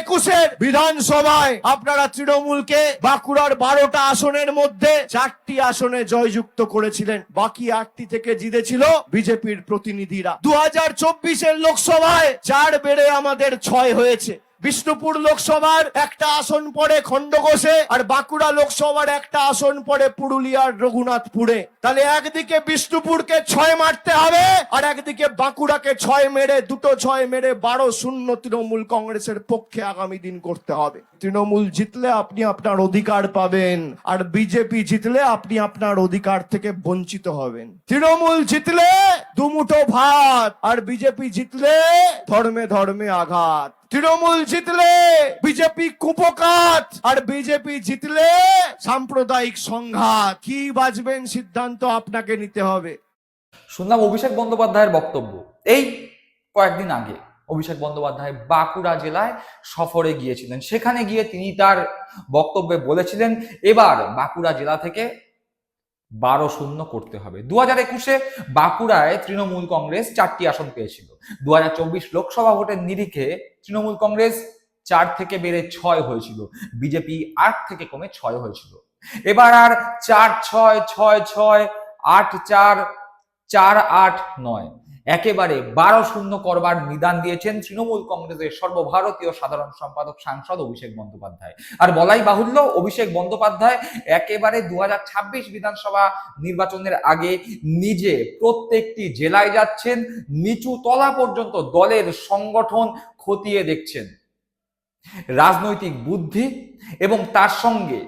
একুশের বিধানসভায় আপনারা তৃণমূলকে বাঁকুড়ার বারোটা আসনের মধ্যে চারটি আসনে জয়যুক্ত করেছিলেন। বাকি আটটি থেকে জিতেছিল বিজেপির প্রতিনিধিরা। দু হাজার চব্বিশের লোকসভায় চার বেড়ে আমাদের ছয় হয়েছে। বিষ্ণুপুর লোকসভার একটা আসন পড়ে খণ্ডঘোষে আর বাঁকুড়া লোকসভার একটা আসন পড়ে পুরুলিয়ার রঘুনাথপুরে। তাহলে একদিকে বিষ্ণুপুরকে ছয় মারতে হবে আর একদিকে বাঁকুড়াকে ছয় মেরে, দুটো ছয় মেরে, বারো শূন্য তৃণমূল কংগ্রেসের পক্ষে আগামী দিন করতে হবে। তৃণমূল জিতলে আপনি আপনার অধিকার পাবেন আর বিজেপি জিতলে আপনি আপনার অধিকার থেকে বঞ্চিত হবেন। তৃণমূল জিতলে দুমুঠো ভাত আর বিজেপি জিতলে ধর্মে ধর্মে আঘাত। তৃণমূল জিতলে বিজেপি কুপকাত, আর বিজেপি জিতলে সাম্প্রদায়িক সংঘাত। কি বাজবেন সিদ্ধান্ত আপনাকে নিতে হবে? শুনলাম অভিষেক বন্দ্যোপাধ্যায়ের বক্তব্য। এই কয়েকদিন আগে অভিষেক বন্দ্যোপাধ্যায় বাঁকুড়া জেলায় সফরে গিয়েছিলেন। সেখানে গিয়ে তিনি তার বক্তব্যে বলেছিলেন, এবার বাঁকুড়া জেলা থেকে বারো শূন্য করতে হবে। দু হাজার একুশে বাঁকুড়ায় তৃণমূল কংগ্রেস চারটি আসন পেয়েছিল। দু হাজার চব্বিশ লোকসভা ভোটের নিরিখে তৃণমূল কংগ্রেস চার থেকে বেড়ে ছয় হয়েছিল, বিজেপি আট থেকে কমে ছয় হয়েছিল। এবার আর চার ছয় ছয় ছয়, আট চার চার আট নয়। একেবারে বারো শূন্য করবার নিদান দিয়েছেন তৃণমূল কংগ্রেসের সর্বভারতীয় সাধারণ সম্পাদক সাংসদ অভিষেক বন্দ্যোপাধ্যায়। আর বলাই বাহুল্য, অভিষেক বন্দ্যোপাধ্যায় একেবারে দু হাজার ছাব্বিশ বিধানসভা নির্বাচনের আগে নিজে প্রত্যেকটি জেলায় যাচ্ছেন, নিচু তলা পর্যন্ত দলের সংগঠন খতিয়ে দেখছেন। রাজনৈতিক বুদ্ধি এবং তার সঙ্গে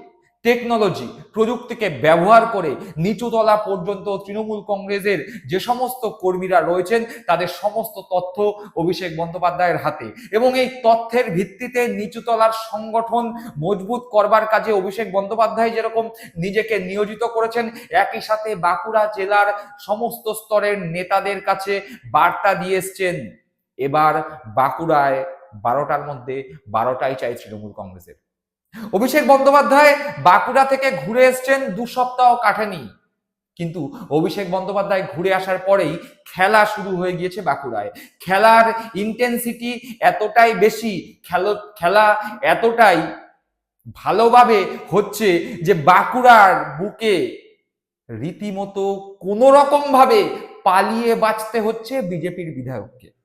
টেকনোলজি প্রযুক্তিকে ব্যবহার করে নিচুতলা পর্যন্ত তৃণমূল কংগ্রেসের যে সমস্ত কর্মীরা রয়েছেন, তাদের সমস্ত তথ্য অভিষেক বন্দ্যোপাধ্যায়ের হাতে এবং এই তথ্যের ভিত্তিতে নিচুতলার সংগঠন মজবুত করবার কাজে অভিষেক বন্দ্যোপাধ্যায় যেরকম নিজেকে নিয়োজিত করেছেন, একই সাথে বাঁকুড়া জেলার সমস্ত স্তরের নেতাদের কাছে বার্তা দিয়ে এসছেন। এবার বাঁকুড়ায় বারোটার মধ্যে বারোটাই চাই তৃণমূল কংগ্রেসের। অভিষেক বন্দ্যোপাধ্যায় বাঁকুড়া থেকে ঘুরে এসছেন দু সপ্তাহ কাটেনি। কিন্তু অভিষেক বন্দ্যোপাধ্যায় ঘুরে আসার পরেই খেলা শুরু হয়ে গিয়েছে বাঁকুড়ায়। খেলার ইন্টেন্সিটি এতটাই বেশি, খেলো, খেলা এতটাই ভালোভাবে হচ্ছে যে বাঁকুড়ার বুকে রীতিমতো কোনো রকম ভাবে পালিয়ে বাঁচতে হচ্ছে বিজেপির বিধায়ককে।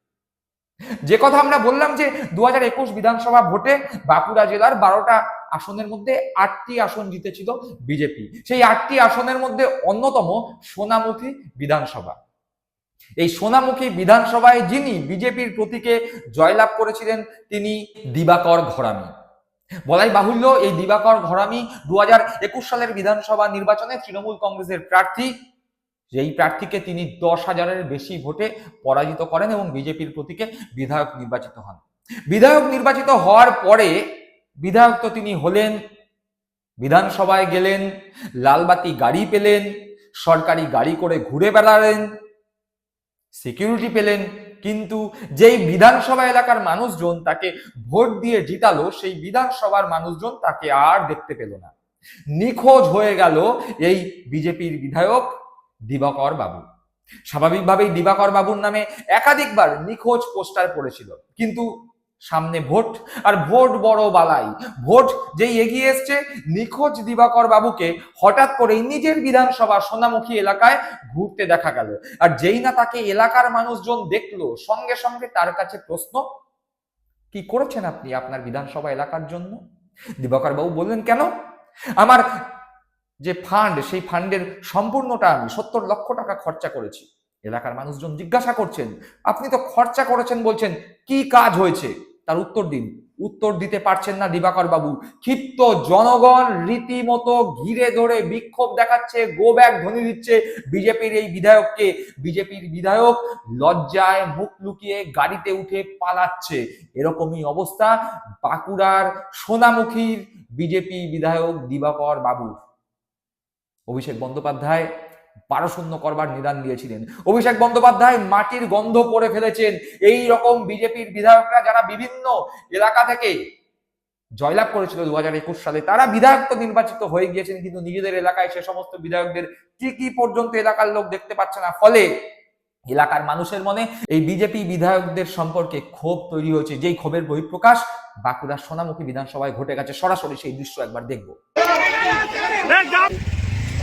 যে কথা আমরা বললাম যে দু হাজার একুশ বিধানসভা ভোটে বাঁকুড়া জেলার বারোটা আসনের মধ্যে আটটি আসন জিতেছিল বিজেপি। সেই আটটি আসনের মধ্যে অন্যতম সোনামুখী বিধানসভা। এই সোনামুখী বিধানসভায় যিনি বিজেপির প্রতীকে জয়লাভ করেছিলেন, তিনি দিবাকর ঘরামি। বলাই বাহুল্য, এই দিবাকর ঘরামি দু হাজার একুশ সালের বিধানসভা নির্বাচনে তৃণমূল কংগ্রেসের প্রার্থী যেই প্রার্থীকে তিনি দশ হাজারের বেশি ভোটে পরাজিত করেন এবং বিজেপির প্রতীকে বিধায়ক নির্বাচিত হন। বিধায়ক নির্বাচিত হওয়ার পরে বিধায়ক তো তিনি হলেন, বিধানসভায় গেলেন, লালবাতি গাড়ি পেলেন, সরকারি গাড়ি করে ঘুরে বেড়ালেন, সিকিউরিটি পেলেন, কিন্তু যেই বিধানসভা এলাকার মানুষজন তাকে ভোট দিয়ে জিতালো, সেই বিধানসভার মানুষজন তাকে আর দেখতে পেল না। নিখোঁজ হয়ে গেল এই বিজেপির বিধায়ক দিবাকর বাবু। স্বাভাবিকভাবেই দিবাকর বাবুর নামে একাধিকবার নিখোঁজ পোস্টার পড়েছিল। কিন্তু সামনে ভোট, আর ভোট বড় বালাই। ভোট যেই এগিয়ে এসছে, নিখোঁজ দিবাকর বাবুকে হঠাৎ করেই নিজের বিধানসভা সোনামুখী এলাকায় ঘুরতে দেখা গেল। আর যেই না তাকে এলাকার মানুষজন দেখল, সঙ্গে সঙ্গে তার কাছে প্রশ্ন, কি করেছেন আপনি আপনার বিধানসভা এলাকার জন্য? দিবাকর বাবু বললেন, কেন? আমার যে ফান্ড সেই ফান্ডের সম্পূর্ণটা আমি সত্তর লক্ষ টাকা খরচা করেছি। এলাকার মানুষজন জিজ্ঞাসা করছেন, আপনি তো খরচা করেছেন, বলছেন, কি কাজ হয়েছে? তার উত্তর দিন, উত্তর দিতে পারছেন না দিবাকর বাবু। ক্ষিপ্ত জনগণ রীতিমতো ঘিরে ধরে বিক্ষোভ দেখাচ্ছে গো ব্যাক ধ্বনি দিচ্ছে বিজেপির এই বিধায়ককে। বিজেপির বিধায়ক লজ্জায় মুখ লুকিয়ে গাড়িতে উঠে পালাচ্ছে। এরকমই অবস্থা বাঁকুড়ার সোনামুখীর বিজেপি বিধায়ক দিবাকর বাবুর অভিষেক বন্দ্যোপাধ্যায় বারো শূন্য করবার নিদান দিয়েছিলেন। অভিষেক বন্দ্যোপাধ্যায় মাটির গন্ধ করে ফেলেছেন। এই রকম বিজেপির বিধায়করা যারা বিভিন্ন এলাকা থেকে জয়লাভ করেছিল দু হাজার একুশ সালে, তারা বিধায়ক তো নির্বাচিত হয়ে গিয়েছেন, কিন্তু নিজেদের এলাকায় সে সমস্ত বিধায়কদের কি পর্যন্ত এলাকার লোক দেখতে পাচ্ছে না। ফলে এলাকার মানুষের মনে এই বিজেপি বিধায়কদের সম্পর্কে ক্ষোভ তৈরি হয়েছে। যেই ক্ষোভের বহিঃপ্রকাশ বাঁকুড়ার সোনামুখী বিধানসভায় ঘটে গেছে। সরাসরি সেই দৃশ্য একবার দেখব।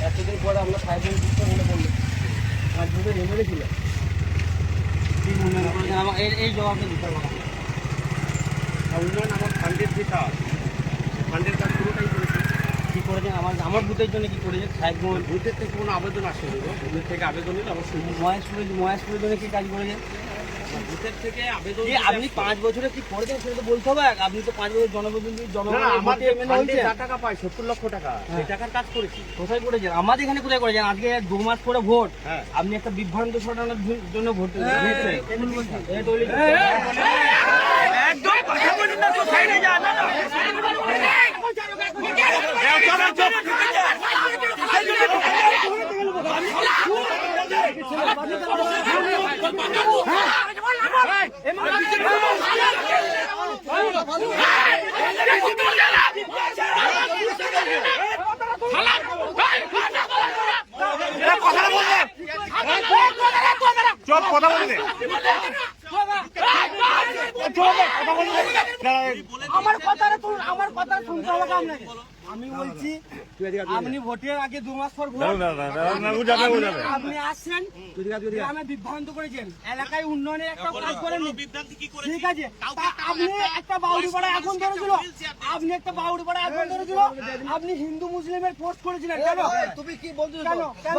এতদিন পরে আমরা সাহেবের দিকটা মনে পড়ল আর দুটো এমএলএ ছিল। আমার এই এই জবাবটা দিতে হবে। উন্নয়ন আমার ফান্ডের যেটা ফান্ডের কাজ পুরোটাই করেছে। কি করেছেন? আমার আমার বুথের জন্য কি করেছেন? সাহেব বুথের থেকে কোনো আবেদন আসেনি বুথের থেকে আবেদন এলে অবশ্যই। মহেশপুরের মহেশপুরের জন্য কি কাজ করেছেন? বুথের থেকে আবেদন আপনি পাঁচ বছরে কি করেছেন সেটা তো বলতে হবে? আপনি তো পাঁচ বছর জনপ্রতিনিধি টাকা পাই সত্তর লক্ষ টাকা সেই হ্যাঁ। টাকার কাজ করেছি। কোথায় করেছেন? আমাদের এখানে কোথায় করেছেন? আজকে দু মাস পরে ভোট। হ্যাঁ। আপনি একটা বিভ্রান্ত ছড়ানোর জ- জন্য ভোট আমার কথাটা আমার কথা শুনতে হবে আমি বলছি আপনি ভোটের আগে দু মাস পর আপনি আসছেন গ্রামে বিভ্রান্ত করেছেন। এলাকায় উন্নয়নের একটা কাজ করেন ঠিক আছে। আপনি একটা বাউরি পাড়া এখন ধরেছিল। আপনি একটা বাউরি পাড়া এখন ধরেছিল। আপনি হিন্দু মুসলিমের পোস্ট করেছিলেন। কেন? তুমি কি বলছো কেন? কেন?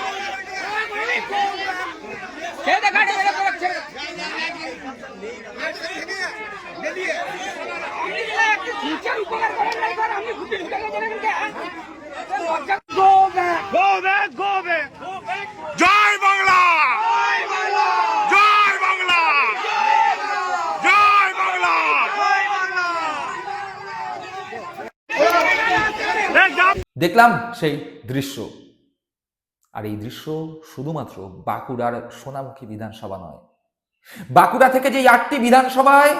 দেখলাম সেই দৃশ্য। আর এই দৃশ্য শুধুমাত্র বাঁকুড়ার সোনামুখী বিধানসভা নয়। বাঁকুড়া থেকে যে আটটি বিধানসভায়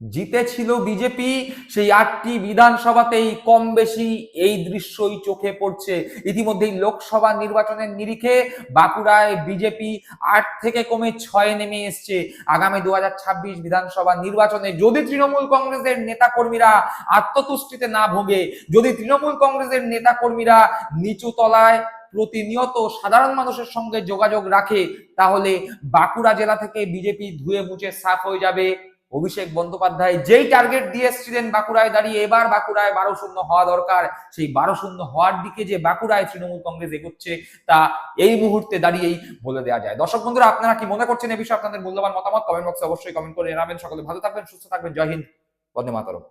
জিতেছিল বিজেপি সেই আটটি বিধানসভাতেই কম বেশি এই দৃশ্যই চোখে পড়ছে। ইতিমধ্যেই লোকসভা নির্বাচনের নিরিখে বাঁকুড়ায় বিজেপি আট থেকে কমে ছয়ে নেমে এসছে। আগামী দুহাজার ছাব্বিশ বিধানসভা নির্বাচনে যদি তৃণমূল কংগ্রেসের নেতাকর্মীরা আত্মতুষ্টিতে না ভোগে, যদি তৃণমূল কংগ্রেসের নেতাকর্মীরা নিচু তলায় প্রতিনিয়ত সাধারণ মানুষের সঙ্গে যোগাযোগ রাখে, তাহলে বাঁকুড়া জেলা থেকে বিজেপি ধুয়ে মুছে সাফ হয়ে যাবে। অভিষেক বন্দ্যোপাধ্যায় যেই টার্গেট দিয়ে এসেছিলেন বাঁকুড়ায় দাঁড়িয়ে, এবার বাঁকুড়ায় বারো শূন্য হওয়া দরকার। সেই বারো শূন্য হওয়ার দিকে যে বাঁকুড়ায় তৃণমূল কংগ্রেস এগোচ্ছে, তা এই মুহূর্তে দাঁড়িয়েই বলে দেওয়া যায়। দর্শক বন্ধুরা, আপনারা কি মনে করছেন এ বিষয়ে আপনাদের মূল্যবান মতামত? কমেন্ট বক্সে অবশ্যই কমেন্ট করে জানাবেন। সকলে ভালো থাকবেন, সুস্থ থাকবেন। জয় হিন্দ, বন্দে মাতরম।